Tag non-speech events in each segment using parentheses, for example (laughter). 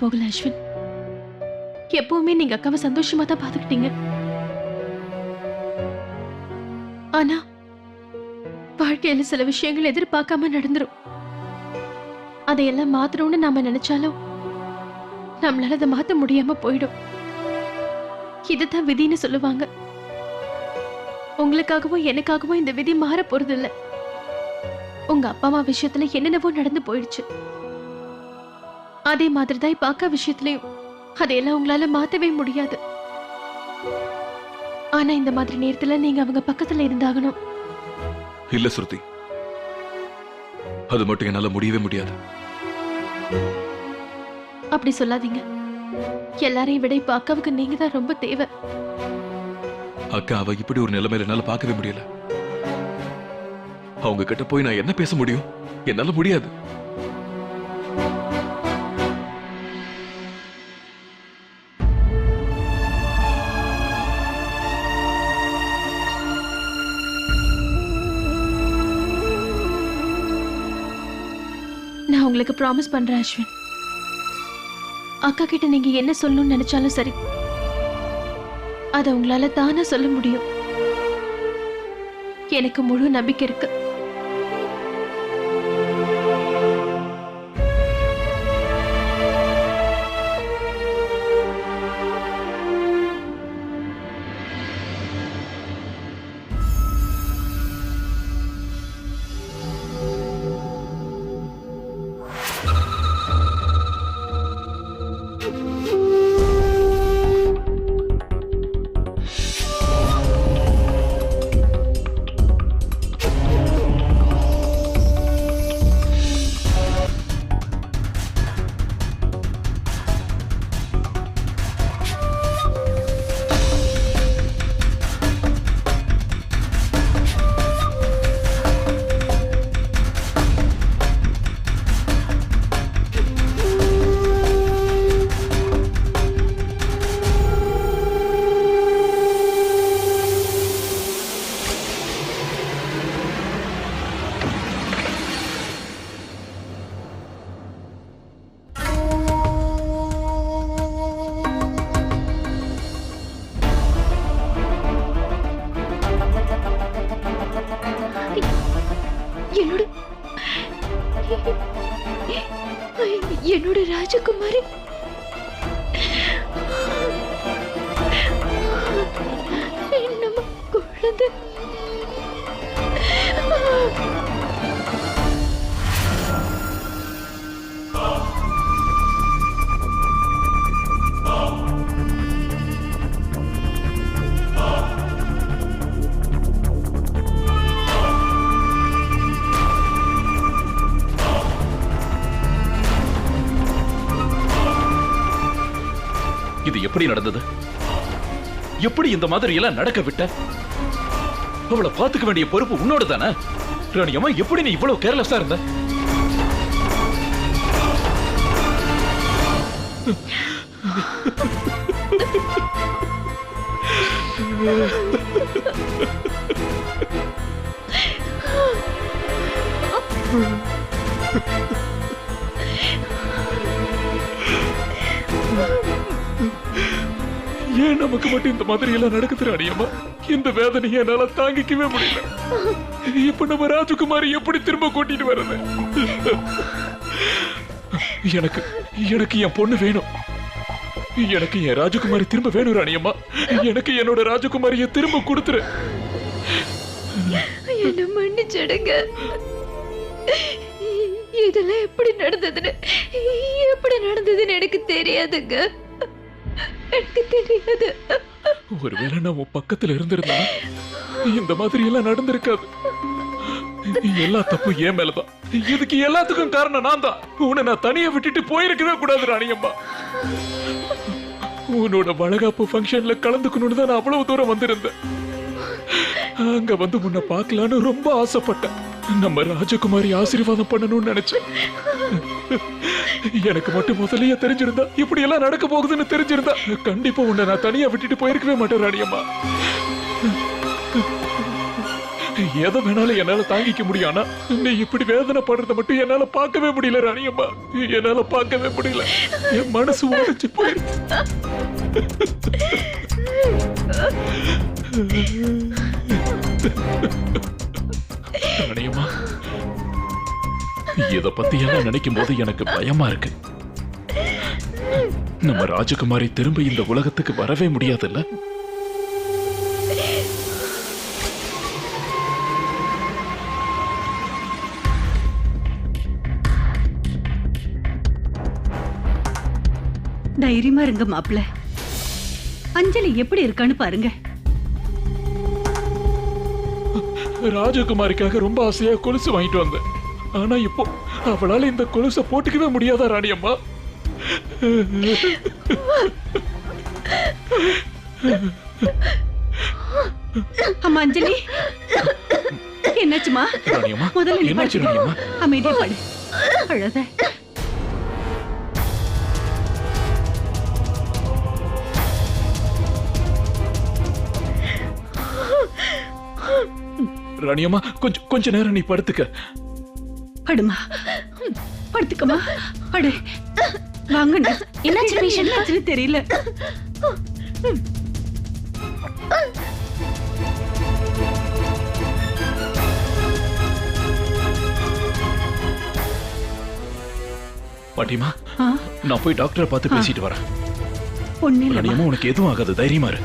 போகல அஸ்வின். எப்பவுமே நீங்க அக்காவை சந்தோஷமா தான் பாத்துக்கிட்டீங்க ஆனா வாழ்க்கையில சில விஷயங்கள் எதிர்பார்க்காம நடந்துரும். அதையெல்லாம் மாத்தணும்னு நாம நினைச்சாலும் நம்மளால அதை மாத்த முடியாம போயிடும். இதுதான் விதின்னு சொல்லுவாங்க. உங்களுக்காகவோ எனக்காகவோ இந்த விதி மாற போறது இல்ல உங்க அப்பா அம்மா விஷயத்துல என்னென்னவோ நடந்து போயிடுச்சு. அதே மாதிரி தான் இப்ப அக்கா விஷயத்திலையும். அதையெல்லாம் உங்களால மாத்தவே முடியாது. ஆனா இந்த மாதிரி நேரத்துல நீங்க அவங்க பக்கத்துல இருந்தாகணும். இல்ல ஸ்ருதி. அது மட்டும் என்னால முடியவே முடியாது. அப்படி சொல்லாதீங்க. எல்லாரையும் விட இப்ப அக்காவுக்கு நீங்க தான் ரொம்ப தேவை. அக்கா அவ இப்படி ஒரு நிலைமையில என்னால பார்க்கவே முடியல. அவங்க கிட்ட போய் நான் என்ன பேச முடியும்? என்னால முடியாது. நான் உங்களுக்கு ப்ராமிஸ் பண்றேன் அஸ்வின். அக்கா கிட்ட நீங்க என்ன சொல்லணும்னு நினைச்சாலும் சரி அதை உங்களால தானா சொல்ல முடியும். எனக்கு முழு நம்பிக்கை இருக்கு. குழந்தை இது எப்படி நடந்தது? எப்படி இந்த மாதிரி எல்லாம் நடக்க விட்ட அவளை பாத்துக்க வேண்டிய பொறுப்பு உன்னோட தானே? ராணியம்மா எப்படி நீ இவ்வளவு கேர்லெஸ்ஸா இருந்த? ஏன் நமக்கு மட்டும் இந்த மாதிரி எல்லாம் நடக்குது ராணியம்மா? இந்த வேதனையை என்னால தாங்கிக்கவே முடியல. இப்ப நம்ம ராஜகுமாரி எப்படி திரும்ப கூட்டிட்டு வர்றது? எனக்கு எனக்கு என் பொண்ணு வேணும். எனக்கு என் ராஜகுமாரி திரும்ப வேணும் ராணியம்மா. எனக்கு என்னோட ராஜகுமாரியை திரும்ப கொடுத்துரு. என்ன மன்னிச்சிடுங்க. இதெல்லாம் எப்படி நடந்ததுன்னு எப்படி நடந்ததுன்னு எனக்கு தெரியாதுங்க. எனக்கு தெரியாது. ஒருவேளை நான் உன் பக்கத்துல இருந்திருந்தா இந்த மாதிரி எல்லாம் நடந்திருக்காது. எல்லா தப்பும் ஏன் மேலதான். இதுக்கு எல்லாத்துக்கும் காரணம் நான் தான் உன்னை நான் தனியா விட்டுட்டு போயிருக்கவே கூடாது ராணியம்மா. உன்னோட வளகாப்பு ஃபங்க்ஷன்ல கலந்துக்கணும்னு தான் நான் அவ்வளவு தூரம் வந்திருந்தேன். அங்க வந்து உன்னை பார்க்கலான்னு ரொம்ப ஆசைப்பட்டேன். நம்ம ராஜகுமாரி ஆசீர்வாதம் பண்ணணும்னு நினைச்சேன். எனக்கு மட்டும் முதல்லயே தெரிஞ்சிருந்தா இப்படி எல்லாம் நடக்க போகுதுன்னு தெரிஞ்சிருந்தா கண்டிப்பா உன்னை நான் தனியா விட்டுட்டு போயிருக்கவே மாட்டேன் ராணியம்மா. எதை வேணாலும் என்னால தாங்கிக்க முடியும் நீ இப்படி வேதனை படுறத மட்டும் என்னால பார்க்கவே முடியல ராணியம்மா. என்னால பார்க்கவே முடியல. என் மனசு உடைச்சு போயிடுச்சு ராணியம்மா இத பத்தி எல்லாம் நினைக்கும் போது எனக்கு பயமா இருக்கு. நம்ம ராஜகுமாரி திரும்ப இந்த உலகத்துக்கு வரவே முடியாதுல்ல? தைரியமா இருங்க மாப்ள அஞ்சலி எப்படி இருக்கான்னு பாருங்க. ராஜகுமாரிக்காக ரொம்ப ஆசையா கொலுசு வாங்கிட்டு வந்தேன். ஆனா இப்போ அவளால இந்த கொலுசை போட்டுக்கவே முடியாதா ராணியம்மா? அம்மா அஞ்சலி. என்னாச்சுமா ராணியம்மா முதல்ல என்னாச்சு அமைதியா படு. அழாத. ராணியம்மா கொஞ்சம் கொஞ்ச நேரம் நீ படுத்துக்க. படுமா? படுத்துக்கமா படு. வாங்க என்னாச்சு என்னாச்சுன்னு தெரியல. பாட்டிமா நான் போய் டாக்டரை பார்த்து பேசிட்டு வரேன். உனக்கு எதுவும் ஆகாது தைரியமா இரு.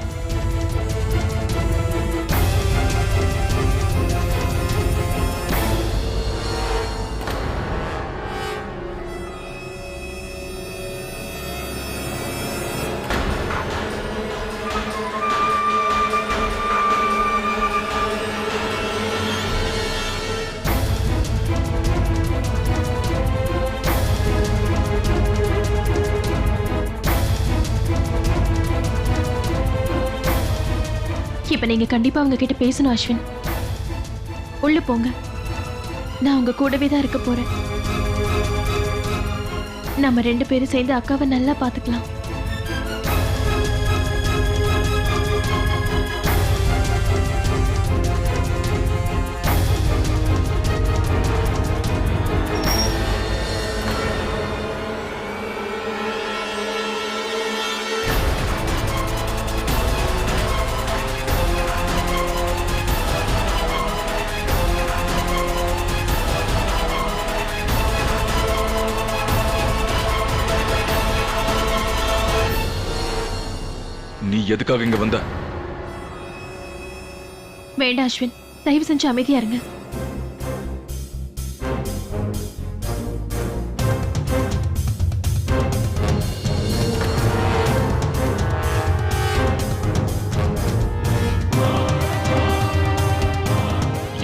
இப்ப நீங்க கண்டிப்பா அவங்க கிட்ட பேசணும் அஸ்வின். உள்ள போங்க. நான் உங்க கூடவே தான் இருக்க போறேன். நம்ம ரெண்டு பேரும் சேர்ந்து அக்காவை நல்லா பாத்துக்கலாம். எதுக்காக இங்க வந்த? வேண்டாம் அஸ்வின் தயவு செஞ்சு அமைதியா இருங்க.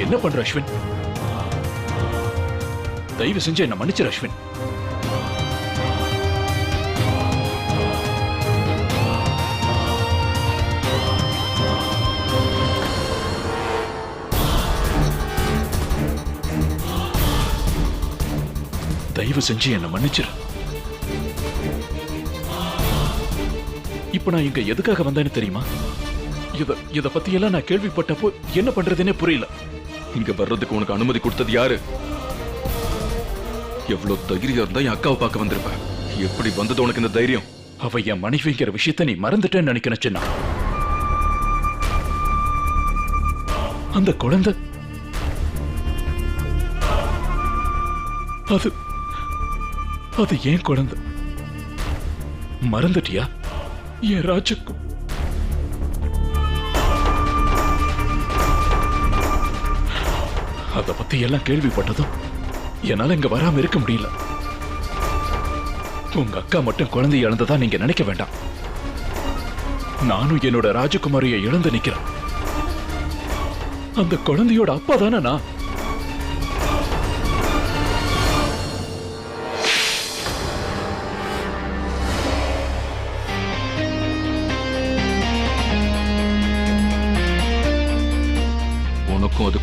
என்ன பண்ற அஸ்வின்? தயவு செஞ்சு என்ன மன்னிச்சிரு அஸ்வின். தயவு செஞ்சு என்ன மன்னிச்சிரு. இப்ப நான் இங்க எதுக்காக வந்தேன்னு தெரியுமா? இத இத பத்தி எல்லாம் நான் கேள்விப்பட்டப்போ என்ன பண்றதுன்னே புரியல. இங்க வர்றதுக்கு உனக்கு அனுமதி கொடுத்தது யாரு? எவ்வளவு தைரியம் இருந்தா என் அக்காவை பார்க்க வந்திருப்ப. எப்படி வந்தது உனக்கு இந்த தைரியம்? அவ என் மனைவிங்கிற விஷயத்த நீ மறந்துட்டேன்னு நினைக்கிறேன் சின்ன. அந்த குழந்தை. அது அது ஏன் குழந்தை? மறந்துட்டியா? என் ராஜுக்கும் அத பத்தி எல்லாம் கேள்விப்பட்டதும் என்னால இங்க வராம இருக்க முடியல. உங்க அக்கா மட்டும் குழந்தைய இழந்ததா நீங்க நினைக்க வேண்டாம். நானும் என்னோட ராஜகுமாரியை இழந்து நிக்கிறேன். அந்த குழந்தையோட அப்பா தானே நான்?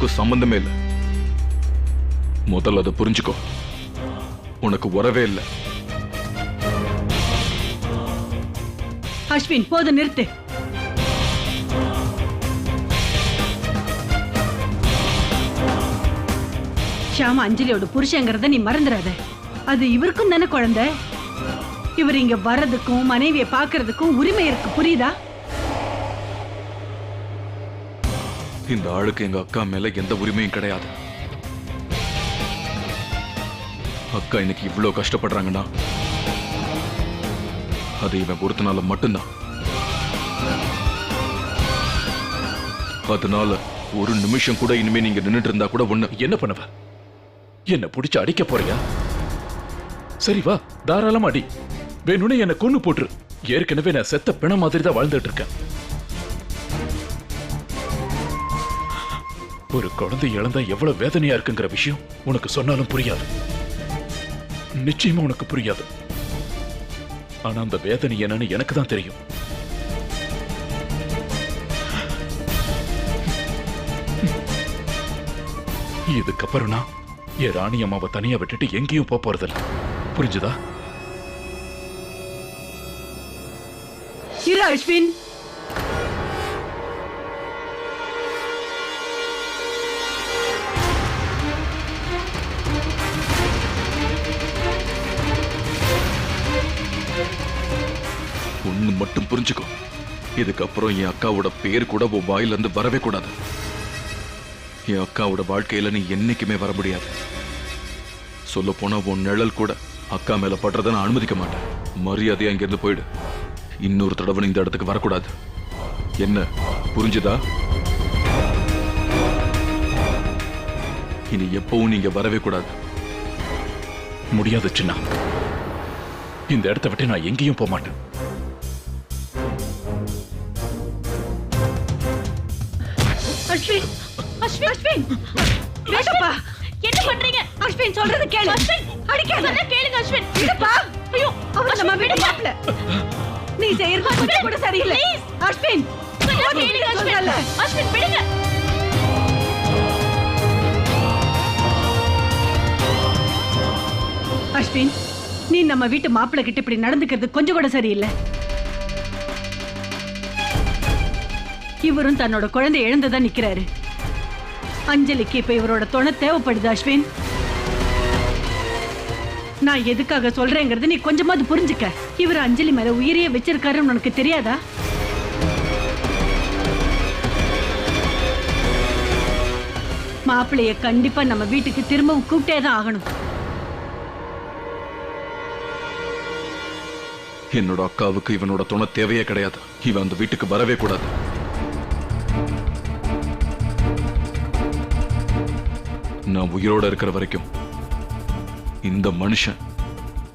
உனக்கும் சம்பந்தமே இல்லை. முதல்ல அதை புரிஞ்சுக்கோ. உனக்கு உறவே இல்லை. அஸ்வின் போது நிறுத்து. ஷியாம அஞ்சலியோட புருஷங்கிறத நீ மறந்துடாத அது இவருக்கும் தானே குழந்தை? இவர் இங்க வர்றதுக்கும் மனைவியை பார்க்கறதுக்கும் உரிமை இருக்கு புரியுதா? இந்த ஆளுக்கு எங்க அக்கா மேல எந்த உரிமையும் கிடையாது. அக்கா இன்னைக்கு இவ்வளவு கஷ்டப்படுறாங்கன்னா அது இவன் ஒருத்தனால மட்டும்தான். அதனால ஒரு நிமிஷம் கூட இனிமே நீங்க நின்னுட்டு இருந்தா கூட ஒண்ணு என்ன பண்ணுவ? என்ன பிடிச்சு அடிக்க போறியா? சரி வா தாராளமா அடி. வேணும்னு என்ன கொன்னு போட்டுரு. ஏற்கனவே நான் செத்த பிண மாதிரி தான் வாழ்ந்துட்டு இருக்கேன். ஒரு குழந்தை இழந்தா எவ்வளவு வேதனையா இருக்குங்கிற விஷயம் உனக்கு சொன்னாலும் புரியாது. நிச்சயமா உனக்கு புரியாது. ஆனா அந்த வேதனை என்னன்னு எனக்கு தான் தெரியும். இதுக்கப்புறம் நான் என் ராணி அம்மாவை தனியா விட்டுட்டு எங்கேயும் போக போறதில்ல. புரிஞ்சுதா? இரு அஸ்வின். ஒன்னு மட்டும் புரிஞ்சுக்கோ. இதுக்கப்புறம் என் அக்காவோட பேர் கூட உன் வாயில இருந்து வரவே கூடாது. என் அக்காவோட வாழ்க்கையில நீ என்னைக்குமே வர முடியாது. சொல்ல போனா உன் நிழல் கூட அக்கா மேல படுறத நான் அனுமதிக்க மாட்டேன். மரியாதையா இங்கிருந்து போயிடு. இன்னொரு தடவை நீ இந்த இடத்துக்கு வரக்கூடாது. என்ன புரிஞ்சுதா? இனி எப்பவும் நீங்க வரவே கூடாது. முடியாது சின்ன. இந்த இடத்த விட்டு நான் எங்கேயும் போக மாட்டேன். அஸ்வின் அஸ்வின் அஸ்வின். வேண்டப்பா என்ன பண்றீங்க? அஸ்வின் சொல்றது கேளு. அடிக்காத. சொன்னா கேளுங்க அஸ்வின். விடுப்பா ஐயோ அவர் நம்ம வீட்டு மாப்பிள்ள நீ செய்யறது கொஞ்சம் கூட சரியில்லை. அஸ்வின் கேளுங்க அஸ்வின். அஸ்வின் விடுங்க. அஸ்வின் நீ நம்ம வீட்டு மாப்பிள்ளை கிட்ட இப்படி நடந்துக்கிறது கொஞ்சம் கூட சரியில்லை. இவரும் தன்னோட குழந்தை எழுந்துதான் நிக்கிறாரு. அஞ்சலிக்கு இப்ப இவரோட துணை தேவைப்படுது அஸ்வின். நான் எதுக்காக சொல்றேங்கிறது நீ கொஞ்சமாவது புரிஞ்சுக்க. இவர் அஞ்சலி மேல உயிரையே வச்சிருக்காருன்னு உனக்கு தெரியாதா? மாப்பிள்ளைய கண்டிப்பா நம்ம வீட்டுக்கு திரும்பவும் கூப்பிட்டே தான் ஆகணும். என்னோட அக்காவுக்கு இவனோட துணை தேவையே கிடையாது. இவன் அந்த வீட்டுக்கு வரவே கூடாது. நான் உயிரோட இருக்கிற வரைக்கும் இந்த மனுஷன்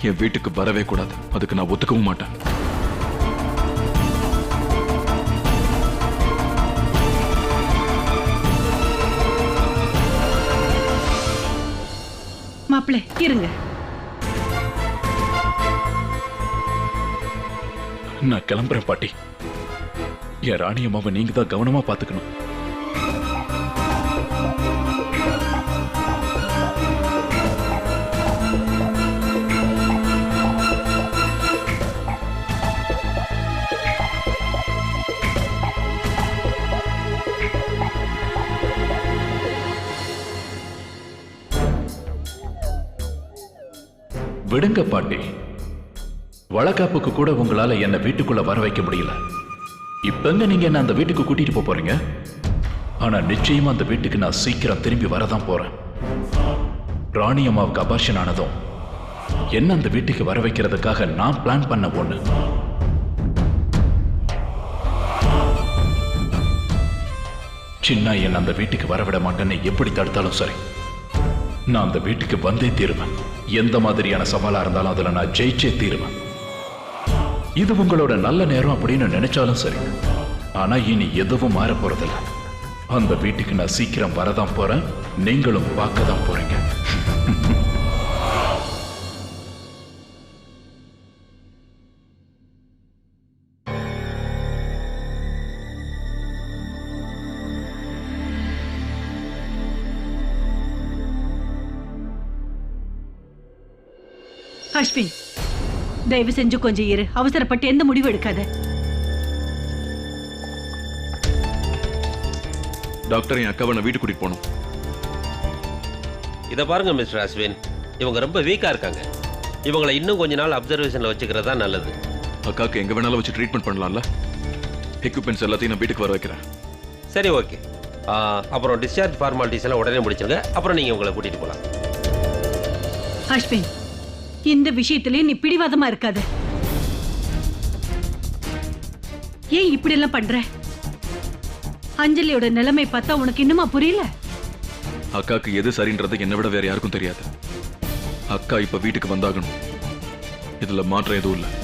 என் வீட்டுக்கு வரவே கூடாது. அதுக்கு நான் ஒத்துக்கவும் மாட்டேன். மாப்பிள்ளை இருங்க. நான் கிளம்புறேன் பாட்டி. என் ராணி அம்மாவை நீங்க தான் கவனமா பாத்துக்கணும் விடுங்க பாட்டி. வளக்காப்புக்கு கூட உங்களால என்ன வீட்டுக்குள்ள வர வைக்க முடியல. இப்பங்க நீங்க என்ன அந்த வீட்டுக்கு கூட்டிட்டு போறீங்க? ஆனா நிச்சயமா அந்த வீட்டுக்கு நான் சீக்கிரம் திரும்பி வரதான் போறேன். ராணி அம்மாவுக்கு அபார்ஷன் ஆனதும் என்ன அந்த வீட்டுக்கு வர வைக்கிறதுக்காக நான் பிளான் பண்ண ஒண்ணு. சின்ன என்ன அந்த வீட்டுக்கு வரவிட மாட்டேன்னு எப்படி தடுத்தாலும் சரி. நான் அந்த வீட்டுக்கு வந்தே தீருவேன். எந்த மாதிரியான சவாலா இருந்தாலும் அதுல நான் ஜெயிச்சே தீருவேன். இது உங்களோட நல்ல நேரம் அப்படின்னு நினைச்சாலும் சரி. ஆனா இனி எதுவும் மாற போறதில்ல. அந்த வீட்டுக்கு நான் சீக்கிரம் வரதான் போறேன். நீங்களும் பார்க்க தான் போறீங்க. (laughs) அஸ்வின் தயவு செஞ்சு கொஞ்சம் இரு. அவசரப்பட்டு எந்த முடிவு எடுக்காத. டாக்டர் என் அக்காவை நான் வீட்டுக்கு கூட்டிட்டு போகணும். இதை பாருங்க மிஸ்டர் அஸ்வின். இவங்க ரொம்ப வீக்காக இருக்காங்க. இவங்களை இன்னும் கொஞ்ச நாள் அப்சர்வேஷனில் வச்சுக்கிறது தான் நல்லது. அக்காக்கு எங்க வேணாலும் வச்சு ட்ரீட்மெண்ட் பண்ணலாம்ல? எக்யூப்மெண்ட்ஸ் எல்லாத்தையும் நான் வீட்டுக்கு வர வைக்கிறேன். சரி ஓகே அப்புறம் டிஸ்சார்ஜ் ஃபார்மாலிட்டிஸ் எல்லாம் உடனே முடிச்சிருங்க. அப்புறம் நீங்கள் உங்களை கூட்டிகிட்டு போகலாம். அஸ்வின் இந்த விஷயத்திலே நீ பிடிவாதமா இருக்காத. ஏன் இப்படி எல்லாம் பண்ற? அஞ்சலியோட நிலைமை பார்த்தா உனக்கு இன்னுமா புரியல? அக்காக்கு எது சரின்றது என்னை விட வேற யாருக்கும் தெரியாது. அக்கா இப்ப வீட்டுக்கு வந்தாகணும். இதுல மாற்றம் எதுவும் இல்லை.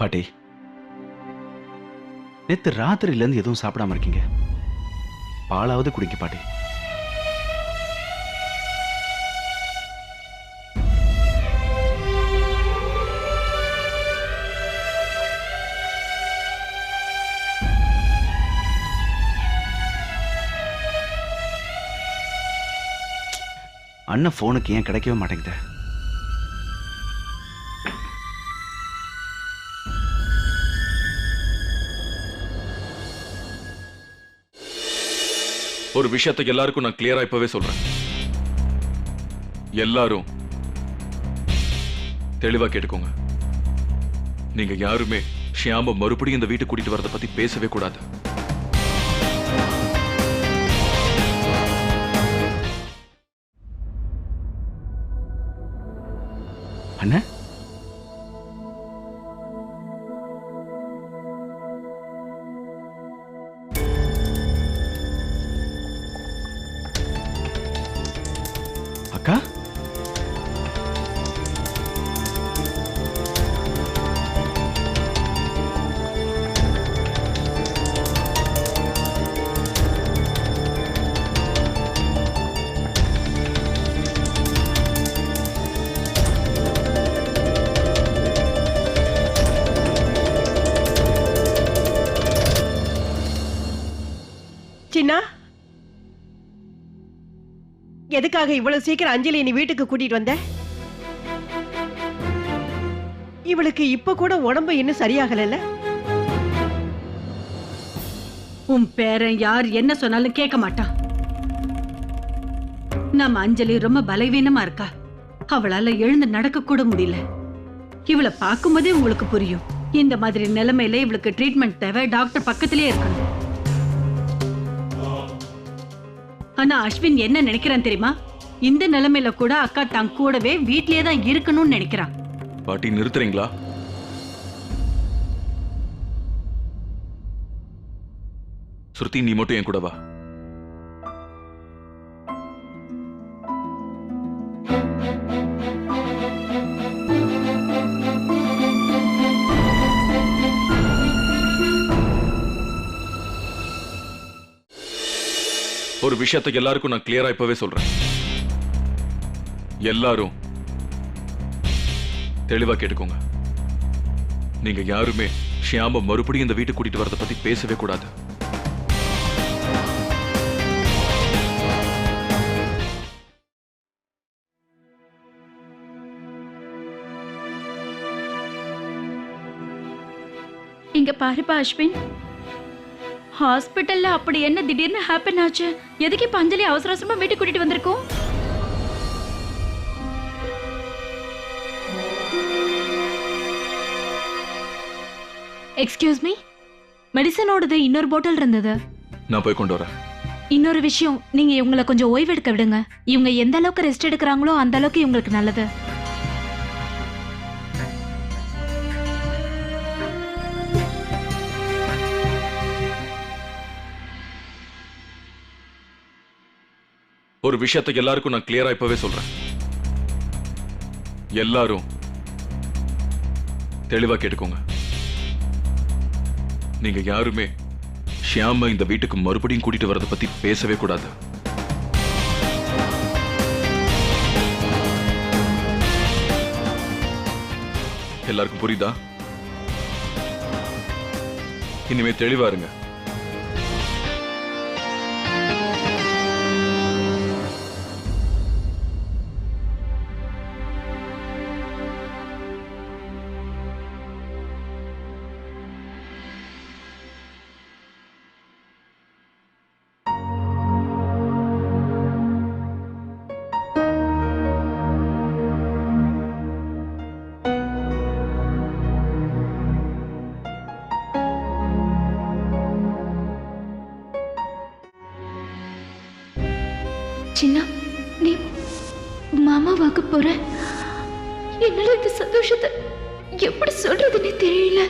பாட்டி. நேத்து ராத்திரில இருந்து எதுவும் சாப்பிடாம இருக்கீங்க. பாலாவது குடிங்க பாட்டி. அண்ணன் ஃபோனுக்கு ஏன் கிடைக்கவே மாட்டேங்குது? ஒரு விஷயத்தை எல்லாருக்கும் நான் கிளியரா இப்பவே சொல்றேன். எல்லாரும் தெளிவா கேட்டுக்கோங்க. நீங்க யாருமே ஷியாம மறுபடியும் இந்த வீட்டுக்கு கூட்டிட்டு வரத பத்தி பேசவே கூடாது. அண்ணன் எதுக்காக இவ்வளவு சீக்கிரம் அஞ்சலி நீ வீட்டுக்கு கூட்டிட்டு வந்த? இவளுக்கு இப்ப கூட உடம்பு இன்னும் சரியாகல உன் பேரன் யார் என்ன சொன்னாலும் கேட்க மாட்டான். நம்ம அஞ்சலி ரொம்ப பலவீனமா இருக்கா. அவளால எழுந்து நடக்க கூட முடியல. இவளை பார்க்கும்போதே உங்களுக்கு புரியும். இந்த மாதிரி நிலைமையில இவளுக்கு ட்ரீட்மெண்ட் தேவை டாக்டர் பக்கத்திலே இருக்கணும். ஆனா அஸ்வின் என்ன நினைக்கிறான் தெரியுமா? இந்த நிலைமையில கூட அக்கா தன் கூடவே வீட்லயே தான் இருக்கணும்னு நினைக்கிறான். பாட்டி நிறுத்துறீங்களா? ஸ்ருதி நீ மட்டும் என் கூட வா. விஷயத்தை எல்லாருக்கும் நான் கிளியரா இப்பவே சொல்றேன். எல்லாரும் தெளிவா கேட்டுக்கோங்க. நீங்க யாருமே ஷியாம மறுபடியும் இந்த வீட்டுக்கு கூட்டிட்டு வரத பத்தி பேசவே கூடாது. இங்க பாருப்பா அஸ்வின் ஹாஸ்பிட்டல்ல அப்படி என்ன திடீர்னு ஹேப்பன் ஆச்சு? எதுக்கு இப்ப அஞ்சலி அவசர அவசரமா வீட்டுக்கு கூட்டிட்டு வந்திருக்கோம்? எக்ஸ்கியூஸ் மீ மெடிசனோடது இன்னொரு பாட்டில் இருந்தது. நான் போய் கொண்டு வரேன். இன்னொரு விஷயம் நீங்க இவங்களை கொஞ்சம் ஓய்வு எடுக்க விடுங்க. இவங்க எந்த அளவுக்கு ரெஸ்ட் எடுக்கிறாங்களோ அந்த அளவுக்கு இவங்களுக்கு நல்லது. ஒரு விஷயத்தை எல்லாருக்கும் நான் கிளியரா இப்பவே சொல்றேன். எல்லாரும் தெளிவா கேட்டுக்கோங்க. நீங்க யாருமே ஷியாம இந்த வீட்டுக்கு மறுபடியும் கூட்டிட்டு வரத பத்தி பேசவே கூடாது. எல்லாருக்கும் புரியுதா? இனிமே தெளிவா இருங்க. சின்ன நீ மாமாவாக்க போற? என்னால இந்த சந்தோஷத்தை எப்படி சொல்றதுன்னே தெரியல.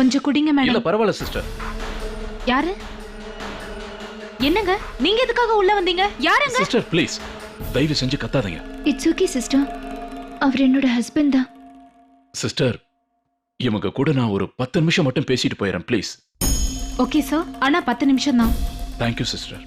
கொஞ்சம் குடிங்க இல்ல மேடம் பரவாயில்ல சிஸ்டர் யாரு? என்னங்க? நீங்க எதுக்காக உள்ள வந்தீங்க? யாருங்க? சிஸ்டர் ப்ளீஸ் தயவு செஞ்சு கத்தாதீங்க. இட்ஸ் ஓகே சிஸ்டர் அவர் என்னோட ஹஸ்பண்ட் தான். சிஸ்டர் இவங்க கூட நான் ஒரு பத்து நிமிஷம் மட்டும் பேசிட்டு போயிடுறேன் ப்ளீஸ் ஓகே சார் ஆனா பத்து நிமிஷம் தான் தேங்க்யூ சிஸ்டர்